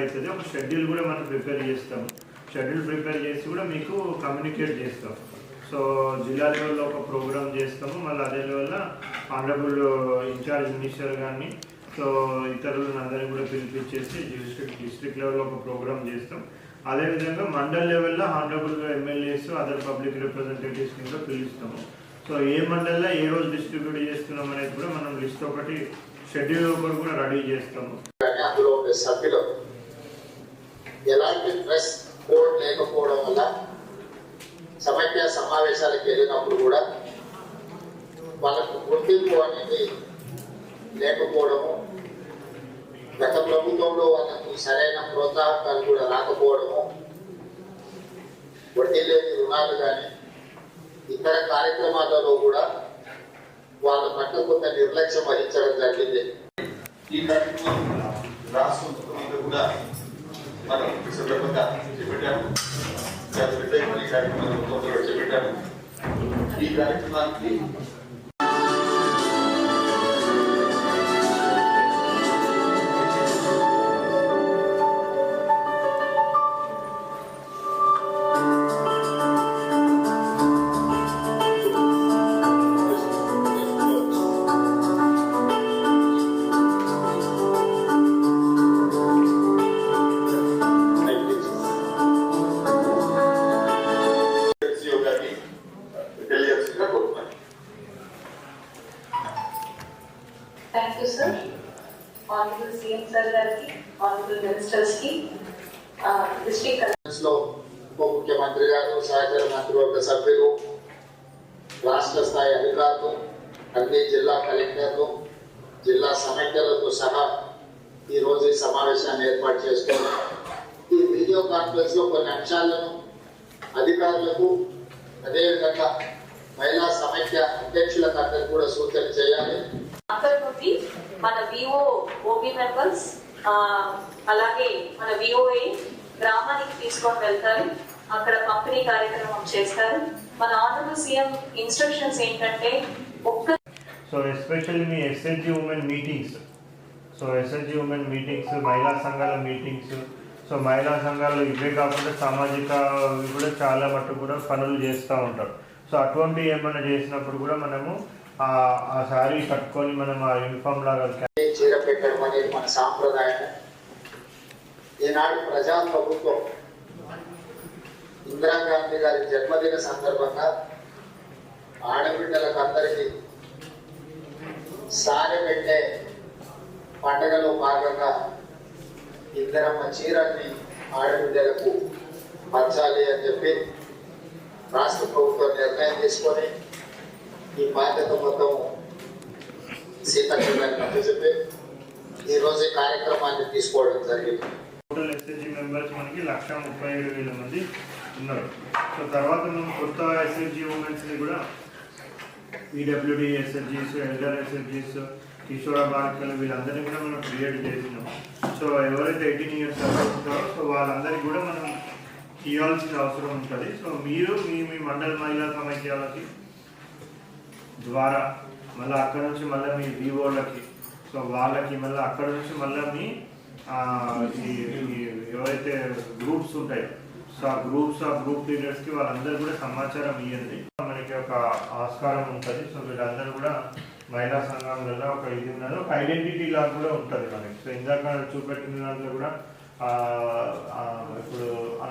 అవుతుంది ఒక షెడ్యూల్ కూడా మనం ప్రిపేర్ చేస్తాం. షెడ్యూల్ ప్రిపేర్ చేసి కూడా మీకు కమ్యూనికేట్ చేస్తాం. సో జిల్లా లెవెల్లో ఒక ప్రోగ్రామ్ చేస్తాము. మళ్ళీ అదే level honourable in charge minister కానీ సో ఇతరులను అందరినీ కూడా పిలిపించేసి డిస్ట్రిక్ట్ డిస్ట్రిక్ట్ లెవెల్లో ఒక ప్రోగ్రామ్ చేస్తాం. అదేవిధంగా మండల్ లెవెల్లో honourable MLAs other public representatives కింద పిలుస్తాము. సో ఏ మండల్లో ఏ రోజు డిస్ట్రిబ్యూట్ చేస్తున్నాం అనేది కూడా మనం లిస్ట్ ఒకటి షెడ్యూల్ ఒకటి కూడా రెడీ చేస్తాము. అందులో సభ్యులు వెళ్ళినప్పుడు కూడా వాళ్ళకు గుర్తింపు అనేది లేకపోవడము గత ప్రభుత్వంలో వాళ్ళకు సరైన ప్రోత్సాహకాలు కూడా రాకపోవడము వడ్డీ లేని రుణాలు కానీ ఇతర కార్యక్రమాలలో కూడా వాళ్ళ పట్ల కొంత నిర్లక్ష్యం వహించడం జరిగింది. ఈ కార్యక్రమం రాష్ట్రం కూడా మనం సందర్భంగా చేపట్టాము. కార్యక్రమం చేపట్టాము. ఈ కార్యక్రమానికి thank you sir honourable CM sir గారికి ఆనరబుల్ మినిస్టర్స్కి డిస్ట్రిక్ట్లో ఉప ముఖ్యమంత్రి గారు సహచర మంత్రివర్గ సభ్యులు రాష్ట్ర స్థాయి అధికారులు అన్ని జిల్లా కలెక్టర్లు జిల్లా సమైక్యలతో సహా ఈ రోజు ఈ సమావేశాన్ని ఏర్పాటు చేసుకున్నాం ఈ వీడియో కాన్ఫరెన్స్లో కొన్ని అంశాలను అధికారులకు అదేవిధంగా మహిళా సమైక్య అధ్యక్షులకు అందరికీ కూడా అక్కడ నుండి మన విఓ ఓబీ మెంబర్స్ అలాగే మన విఓఏ గ్రామానికి తీసుకొని వెళ్తారు. అక్కడ పంపిణీ కార్యక్రమం చేస్తారు. మన ఆనరబుల్ సీఎం ఇన్స్ట్రక్షన్స్ ఏంటంటే ఒక్క సో ఎస్పెషల్లీ మీ SSG women meetings so SSG women meetings మహిళా సంఘాల మీటింగ్స్ సో మహిళా సంఘాలు ఇవే కాకుండా సామాజిక కూడా చాలా మటుకు కూడా పనులు చేస్తూ ఉంటారు. సో అటువంటి ఏమైనా చేసినప్పుడు కూడా మనము ఆ శారీ కట్టుకొని మనం ఆ యూనిఫామ్ లాగా చీర పెట్టడం అనేది మన సాంప్రదాయం. ఈనాడు ప్రజా ప్రభుత్వం ఇందిరాగాంధీ గారి జన్మదిన సందర్భంగా ఆడబిడ్డలకు అందరికీ సారె పెట్టే పండుగలో భాగంగా ఇందిరమ్మ చీరల్ని ఆడబిడ్డలకు పంచాలి అని చెప్పి రాష్ట్ర ప్రభుత్వం నిర్ణయం తీసుకొని ఈ బాధ్యత మొత్తం సీతక్క గారికి ఈ రోజు ఈ కార్యక్రమాన్ని తీసుకోవడం జరిగింది. టోటల్ ఎస్ఎస్జి మెంబర్స్ మనకి లక్ష ముప్పై ఏడు వేల మంది ఉన్నారు. సో తర్వాత మనం కొత్త ఎస్ఎస్జి ఉమెన్స్ని కూడా ఈడబ్ల్యూడి ఎస్ఎస్జీస్ ఎల్డర్ ఎస్ఎస్జీస్ కిషోర బాలికలు వీళ్ళందరినీ కూడా మనం క్రియేట్ చేసినాం. సో ఎవరైతే ఎయిటీన్ ఇయర్స్ ఉంటారో సో వాళ్ళందరికీ కూడా మనం ఇవ్వాల్సిన అవసరం ఉంటుంది. సో మీరు మీ మీ మండల మహిళా సమైక్యాలకి ద్వారా మళ్ళీ అక్కడ నుంచి మళ్ళీ మీ వివోలకి సో వాళ్ళకి మళ్ళీ అక్కడ నుంచి మళ్ళీ మీ ఎవరైతే గ్రూప్స్ ఉంటాయో. సో ఆ గ్రూప్స్ ఆ గ్రూప్ లీడర్స్కి వాళ్ళందరూ కూడా సమాచారం ఇవ్వండి మనకి ఒక ఆస్కారం ఉంటుంది. సో వీళ్ళందరూ కూడా మహిళా సంఘంలో ఒక ఇది ఉన్నది. ఒక ఐడెంటిటీ లాగా కూడా ఉంటుంది మనకి. సో ఇందాక చూపెట్టిన దాంట్లో కూడా ఇప్పుడు ఆ